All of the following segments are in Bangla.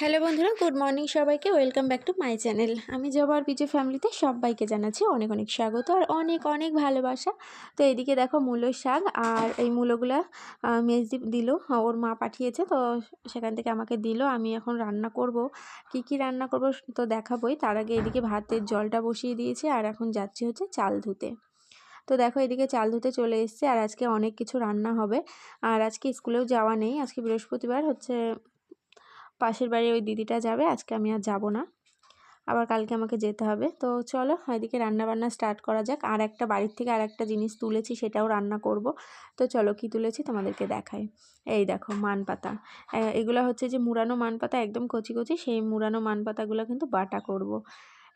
হ্যালো বন্ধুরা, গুড মর্নিং সবাইকে। Welcome back to my channel. আমি জবার পিজে ফ্যামিলিতে সবাইকে জানাচ্ছি অনেক অনেক স্বাগত আর অনেক অনেক ভালোবাসা। তো এদিকে দেখো মূলোর শাক আর এই মূলোগুলা মেজদি দিল, ওর মা পাঠিয়েছে, তো সেখান থেকে আমাকে দিল। আমি এখন রান্না করব। কি কি রান্না করব তো দেখাবোই। তার আগে এদিকে ভাতের জলটা বসিয়ে দিয়েছি আর এখন যাচ্ছি হচ্ছে চাল ধুতে। তো দেখো এদিকে চাল ধুতে চলে এসছে আর আজকে অনেক কিছু রান্না হবে। আর আজকে স্কুলেও যাওয়া নেই। আজকে বৃহস্পতিবার হচ্ছে পাশের বাড়ির ওই দিদিটা যাবে, আজকে আমি আর যাব না। আবার কালকে আমাকে যেতে হবে। তো চলো, এদিকে রান্নাবান্না স্টার্ট করা যাক। আর একটা বাড়ির থেকে আর একটা জিনিস তুলেছি, সেটাও রান্না করব। তো চলো, কি তুলেছি তোমাদেরকে দেখাই। এই দেখো মান পাতা এগুলো হচ্ছে যে মুড়ানো মান পাতা একদম কচি কচি, সেই মুড়ানো মান পাতাগুলো কিন্তু বাটা করব।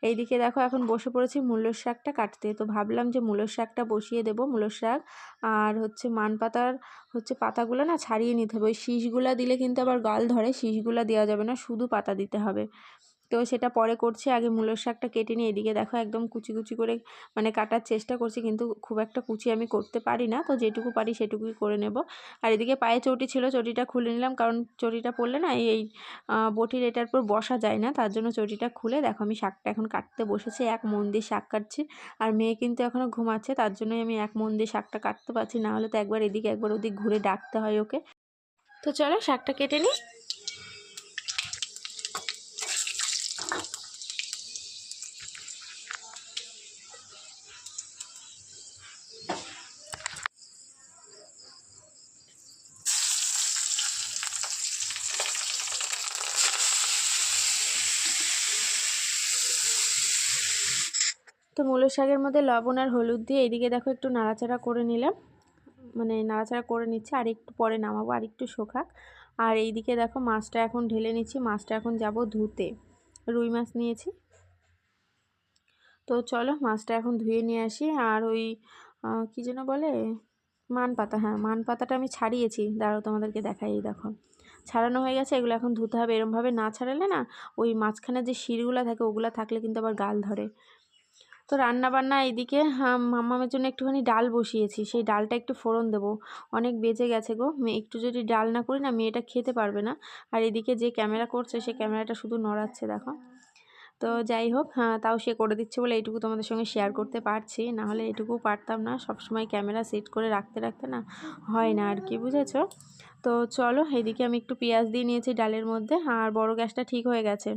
এইদিকে দেখো, এখন বসে পড়েছি মূল্য শাকটা কাটতে। তো ভাবলাম যে মূল্য শাকটা বসিয়ে দেবো মূল্য শাক। আর হচ্ছে মান পাতার হচ্ছে পাতাগুলো না ছাড়িয়ে নিতে হবে। ওই শীষগুলা দিলে কিন্তু আবার গাল ধরে, শীষগুলা দেওয়া যাবে না, শুধু পাতা দিতে হবে। তো সেটা পরে করছি। আগে মূলোর শাকটা কেটে নিয়ে এদিকে দেখো একদম কুচি কুচি করে মানে কাটার চেষ্টা করছি কিন্তু খুব একটা কুচি আমি করতে পারি না। তো যেটুকু পারি সেটুকুই করে নেব। আর এদিকে পায়ে চটি ছিল, চটিটা খুলে নিলাম কারণ চটিটা পড়লে না এই বটির এটার পর বসা যায় না। তার জন্য চটিটা খুলে দেখো আমি শাকটা এখন কাটতে বসেছি, এক মন দিয়ে শাক কাটছি। আর মেয়ে কিন্তু এখনও ঘুমাচ্ছে, তার জন্যই আমি এক মন দিয়ে শাকটা কাটতে পারছি। না হলে তো একবার এদিকে, একবার ওদিক ঘুরে ডাকতে হয় ওকে। তো চলো শাকটা কেটে নিই। তো মূলো শাকের মধ্যে লবণ আর হলুদ দিয়ে এদিকে দেখো একটু নাড়াচাড়া করে নিলাম। মানে নাড়াচাড়া করে নিচ্ছে, আর একটু পরে নামাবো, আর একটু শোকাক। আর এইদিকে দেখো মাছটা এখন ঢেলে নিচ্ছি, মাছটা এখন যাব ধুতে। রুই মাছ নিয়েছি। তো চলো মাছটা এখন ধুয়ে নিয়ে আসি, আর ওই কী যেন বলে? মান পাতা হ্যাঁ মান পাতাটা আমি ছাড়িয়েছি। দাঁড়াও তোমাদেরকে দেখাই দেখো। ছাড়ানো হয়ে গেছে, এগুলো এখন ধুতে হবে। এরমভাবে না ছাড়ালে না, ওই মাঝখানে যে শিরগুলো থাকে, ওগুলো থাকলে কিন্তু আবার গাল ধরে। তো রান্না বান্না এদিকে মামামের জন্য একটুখানি ডাল বসিয়েছি। সেই ডালটা একটু ফোড়ন দেবো। অনেক বেজে গেছে গো। একটু যদি ডাল না করি না মেয়েটা খেতে পারবে না। আর এদিকে যে ক্যামেরা করছে, সে ক্যামেরাটা শুধু নড়াচ্ছে, দেখো। তো যাই হোক হ্যাঁ তাও সে করে দিচ্ছে বলে এইটুকু তোমাদের সঙ্গে শেয়ার করতে পারছি। না হলে এটুকু পারতাম না। সব সময় ক্যামেরা সেট করে রাখতে রাখতে না হয় না আর কি, বুঝেছ? তো চলো এদিকে আমি একটু পেঁয়াজ দিয়ে নিয়েছি ডালের মধ্যে। আর বড় গ্যাসটা ঠিক হয়ে গেছে।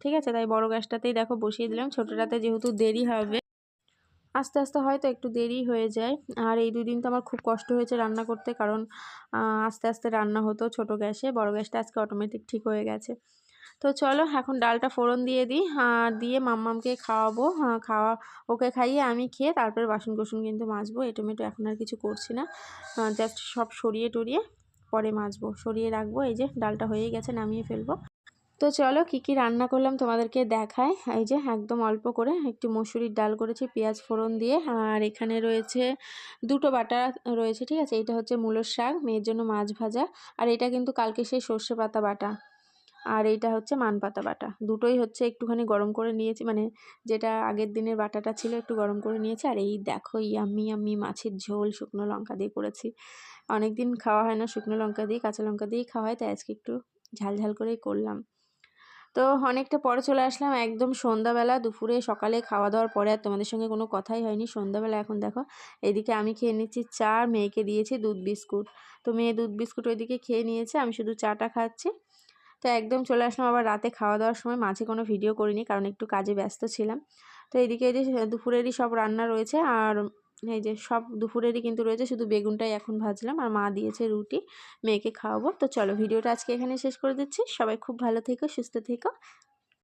ঠিক আছে? তাই বড় গ্যাসটাতেই দেখো বসিয়ে দিলাম। ছোটোটাতে যেহেতু দেরি হবে, আস্তে আস্তে হয়তো একটু দেরি হয়ে যায়। আর এই দুদিন তো আমার খুব কষ্ট হয়েছে রান্না করতে, কারণ আস্তে আস্তে রান্না হতো ছোট গ্যাসে। বড় গ্যাসটা আজকে অটোমেটিক ঠিক হয়ে গেছে। তো চলো, এখন ডালটা ফোড়ন দিয়ে দিই। আর দিয়ে মাম্মামকে খাওয়াবো। খাওয়া, ওকে খাইয়ে আমি খেয়ে তারপরে বাসন কোসন কিন্তু মাজবো। এটোমেটো এখন আর কিছু করছি না। জাস্ট সব সরিয়ে টরিয়ে পরে মাজবো। সরিয়ে রাখব। এই যে ডালটা হয়ে গেছে, নামিয়ে ফেলব। তো চলো কি কি রান্না করলাম তোমাদেরকে দেখায় এই যে একদম অল্প করে একটু মসুরির ডাল করেছি পেঁয়াজ ফোড়ন দিয়ে। আর এখানে রয়েছে দুটো বাটা রয়েছে, ঠিক আছে? এটা হচ্ছে মূলোর শাক, মেয়ের জন্য মাছ ভাজা। আর এটা কিন্তু কালকে সেই সর্ষে পাতা বাটা। আর এইটা হচ্ছে মান পাতা বাটা। দুটোই হচ্ছে একটুখানি গরম করে নিয়েছি মানে যেটা আগের দিনের বাটাটা ছিল একটু গরম করে নিয়েছি। আর এই দেখো, ইয়াম্মি আমি মাছের ঝোল শুকনো লঙ্কা দিয়ে করেছি। অনেক দিন খাওয়া হয় না শুকনো লঙ্কা দিয়ে, কাঁচা লঙ্কা দিয়েই খাওয়া হয়, তাই আজকে একটু ঝাল ঝাল করেই করলাম। তো অনেকটা পরে চলে আসলাম। একদম সন্ধ্যাবেলা, দুপুরে সকালে খাওয়া দাওয়ার পরে আর তোমাদের সঙ্গে কোনো কথাই হয়নি। সন্ধ্যাবেলা এখন দেখো, এদিকে আমি খেয়ে নিচ্ছি চা, মেয়েকে দিয়েছি দুধ বিস্কুট। তো মেয়ে দুধ বিস্কুট ওইদিকে খেয়ে নিয়েছে, আমি শুধু চাটা খাচ্ছি। তো একদম চলে আসলাম, আবার রাতে খাওয়া দাওয়ার সময় মাঝে কোনো ভিডিও করিনি কারণ একটু কাজে ব্যস্ত ছিলাম। তো এদিকে যে দুপুরেরই সব রান্না রয়েছে আর এই যে সব দুপুরেরই কিন্তু রয়েছে, শুধু বেগুনটাই এখন ভাজলাম আর মা দিয়েছে রুটি, মেয়েকে খাওয়াবো। তো চলো ভিডিওটা আজকে এখানে শেষ করে দিচ্ছি। সবাই খুব ভালো থেকো, সুস্থ থেকো।